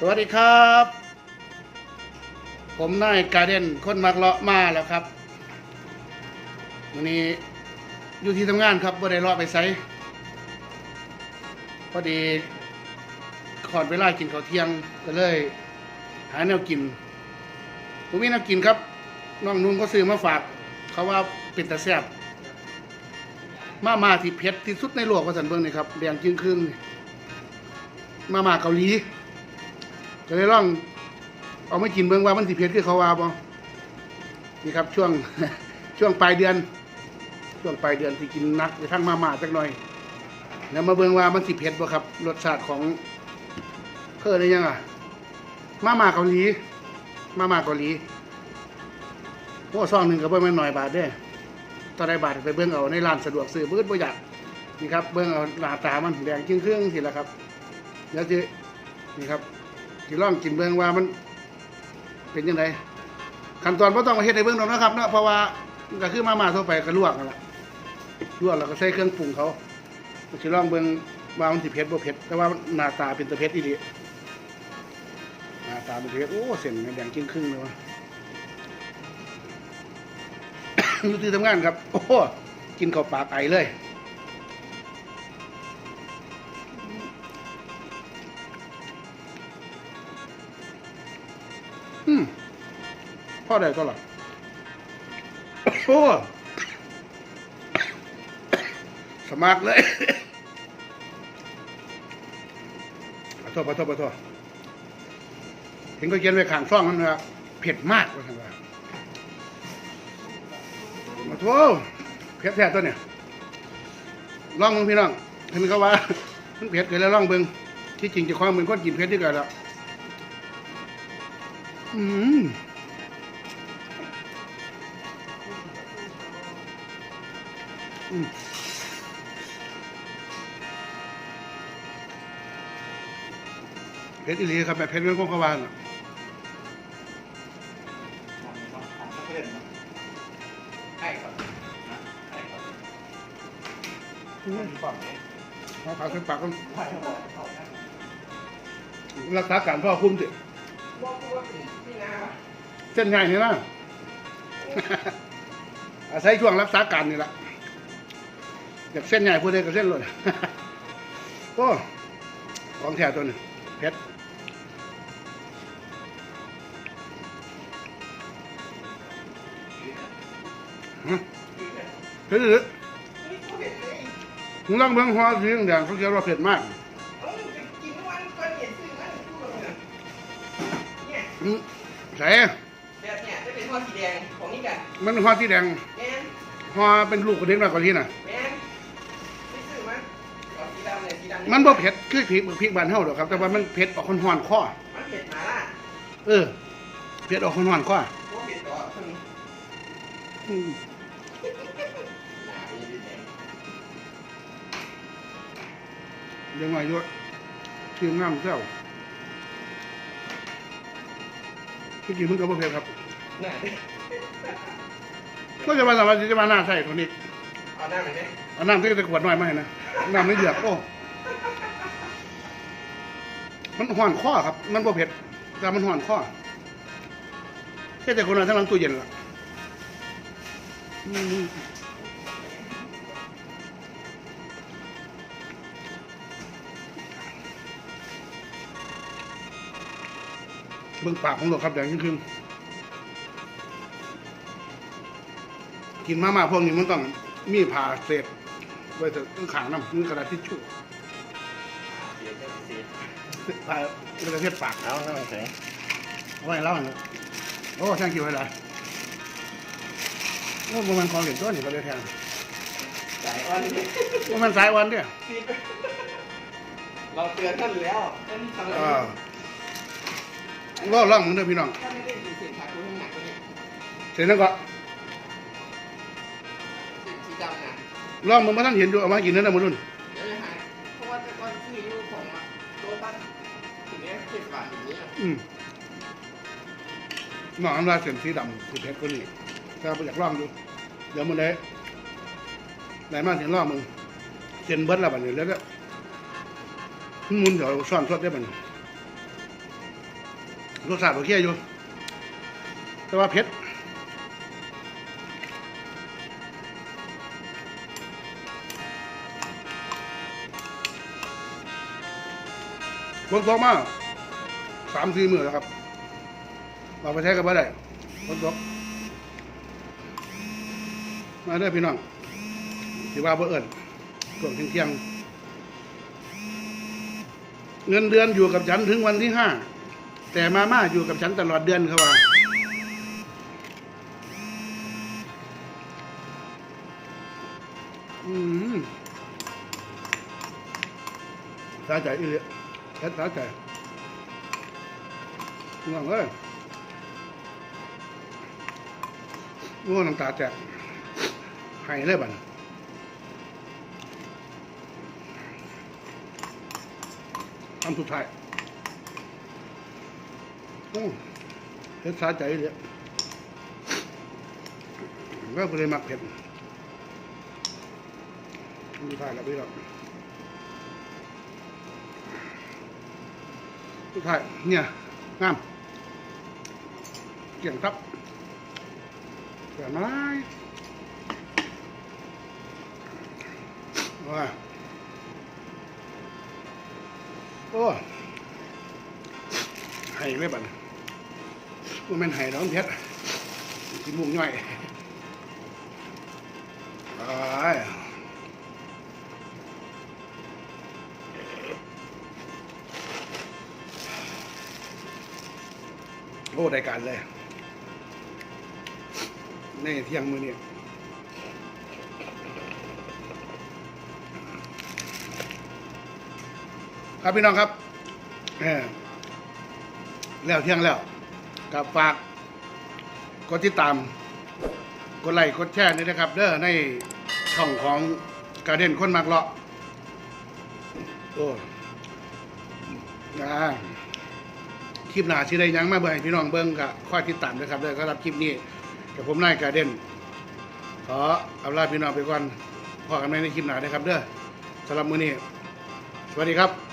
สวัสดีครับ ผมนายกาเดนคนมักเลาะมาแล้วครับวันนี้อยู่ที่ทำงานครับบ่ได้เลาะไปไสพอดีขอดเวลากินข้าวเที่ยงก็เลย หาแนวกินผมมีแนวกินครับน้องนุ่นก็ซื้อมาฝาก เขาว่าเป็นตาแซบมามาที่เผ็ดที่สุดในโลกว่าสันเบิ่งนี่ครับแดงจึงครึ่งนี่มามาเกาหลี ก็เลยลอง เอาไมากินเบิ่งว่ามันสิเผ็ดคือเขาว่าบ่นี่ครับช่วงช่วงปลายเดือน ช่วงปลายเดือนที่กินนักไปทั้งมาม่าจักหน่อย แล้วมาเบิ่งว่ามันสิเผ็ดบ่ครับรสชาติของเพิ่นได้ยังอะมาม่าเกาหลีมาม่าเกาหลีโอ้ซองหนึ่งก็บ่แม่นน้อยบาทเด้ตอนได้บาทไปเบิ่งเอาในร้านสะดวกซื้อบิ่งบ่อยากนี่ครับเบิ่งเอาหน้าตามันแดงครึ่งๆสิละครับเดี๋ยวสินี่ครับ สิลองกินเบิ่งว่ามันเป็นยังไงขั้นตอนบ่ต้องมาเฮ็ดในเบิ่งดอกนะครับเนาะเพราะว่ามันก็คือมาม่าทั่วไปก็ลวกนั่นแหละลวกแล้วก็ใส่เครื่องปรุงเขาสิลองเบิ่งว่ามันสิเผ็ดบ่เผ็ดแต่ว่าหน้าตาเป็นตะเผ็ดอีหลีหน้าตาเป็นตะเผ็ดโอ้เส้นแดงครึ่งๆเลยวะอยู่ที่ทำงานครับ โอ้กินเข้าปากไอเลย พ่อได้ก็หรอโอ้สมัครเลยขอโทษขอโทษขอโทษเห็นก็เขียนไว้ข้างซ่องนั่นนะครับเผ็ดมากว่าท่านว่ามาโทษเผ็ดแท้ตัวเนี่ยลองมึงพี่น้องเห็นเขาว่ามันเผ็ดเกินแล้วลองเบิ่งที่จริงจะคล้าของเป็นคนกินเผ็ดด้วยกันแล้วอืม เพชรอีหลีครับแบบเพชรเรื่องของเขาวานอะเอาปากเป็นปากกันรักษาการพ่อคุ้มสิเส้นใหญ่นี่นะอาศัยช่วงรักษาการนี่แหละ อยากเส้นใหญ่พูดได้ก็เส้นเลยโอ้ของแท้ตัวนี้เพชรฮะเพชรหรือมึงลองเบิ่งหัวสีแดงเขาเขียนว่าเผ็ดมากอืมใส่แบบเนี้ยจะเป็นหัวสีแดงของนี่กันมันหัวสีแดงแม่นหัวเป็นลูกกระเด็นมากกว่าที่น่ะ มันบ่เผ็ดคือพริกพริกบานเฮาดอกครับ แต่ว่ามันเผ็ดออกคนห่อนๆคอมันเผ็ดหมาล่าเออเผ็ดออกคนห่อนๆคอพวกเผ็ดต่อคนนี้อืมหนาดีดีแดงยังไงด้วยทีมงามเจ้าที่จริงมันก็บ่เผ็ดครับหนาดิก็จะมาสามารถจะมาหน้าใส่ตัวนี้เอาหน้าไหนไหมเอาน้ำที่ตะขวดน้อยมาให้นะน้ำไม่เดือดโอ้ มันห่อนข้อครับ มันบ่เผ็ด แต่มันห่อนข้อแค่แต่คนเราทั้งหลังตู้เย็นละมเบิ่งปากของเราครับแดงครึ่งๆกินมามาพวกนี้มันต้องมีผ่าเศษไว้เถอะต้องขางน้ำมีกระดาษทิชชู่ ผ่ากระดาษเทปากเอาหน้าไหนเอาไว้เล่าหน่ยโอ้แทงกิวไว้เลยโอ้มาณของเหรียญตัวนี่ก็เลยแทงสายอ่อนนี่ประมาณสายวันเนี่ยเราเตือนท่านแล้วท่านทำอะไรอ่าก็ล่องมึงเด้อพี่น้องถ้าไม่ได้ดีเสียงขาดตัวหนักกว่านี้เสร็จแล้วก็สีดำนะล่องมึงมาท่านเห็นอยู่เอามากินนั่นนะมึงนุ่นเดี๋ยวจะหายเพราะว่าแต่ก่อนซื้ออยู่ของอะโต๊ะตั้งถึงเนี้ ยเจ็ดบาทอย่างนี้อะอืมน้องอันว่าเส้นสีดำสีเพชรคนนี้ถ้าไปอยากล่องดูเดี๋ยวมึงได้ไหนมาเห็นล่องมึงเส้นเบิดแล้วบัดนี้แล้วก็มุนเดี๋ยวซ่อนสดได้บัดนี้รสชาติโอเคอยู่ แต่ว่าเผ็ดฝนตกมา สามสี่มือแล้วครับเราไปใช้กันบ่ได้ฝนตกมาเด้อพี่น้องที่ว่าบ่เอิ้นช่วงเที่ยงเงินเดือนอยู่กับฉันถึงวันที่ห้าแต่มาม่าอยู่กับฉันตลอดเดือนเขาว่าอืมสาใจอีเลยเฮ็ดสาใจ ง่วงเอ้ยง่วงน้ำตาแตกให้เลยบัดนี้คำสุดท้ายโอ้เผ็ดสาใจเลยก็ไม่ได้มักเผ็ดดูทายแล้วพี่ครับดูทายเนี่ยงาม เกี่ยงครับเกี่ยงไม้ว้าโอ้ให้ไม่บัดนว่ามันให้น้องเพชรกินมุงย่อยไอ้โอ้ได้การเลย ในเที่ยงมือนี่ครับพี่น้องครับเออแล้วเที่ยงแล้วกับฝากกดติดตาม กดไลค์กดแชร์นี่นะครับ เด้อในช่องของกาเด่นคนมักเลาะโอ้นะคลิปหนาที่ได้ยังมาเบิ่งพี่น้องเบิ่งก็คอยติดตามนะครับเด้อสำหรับคลิปนี้ กับผมนายกาเด่นขออำลาพี่น้องไปก่อนพอกันใหม่ในคลิปหน้านะครับเด้อสำหรับมื้อนี้ สวัสดีครับ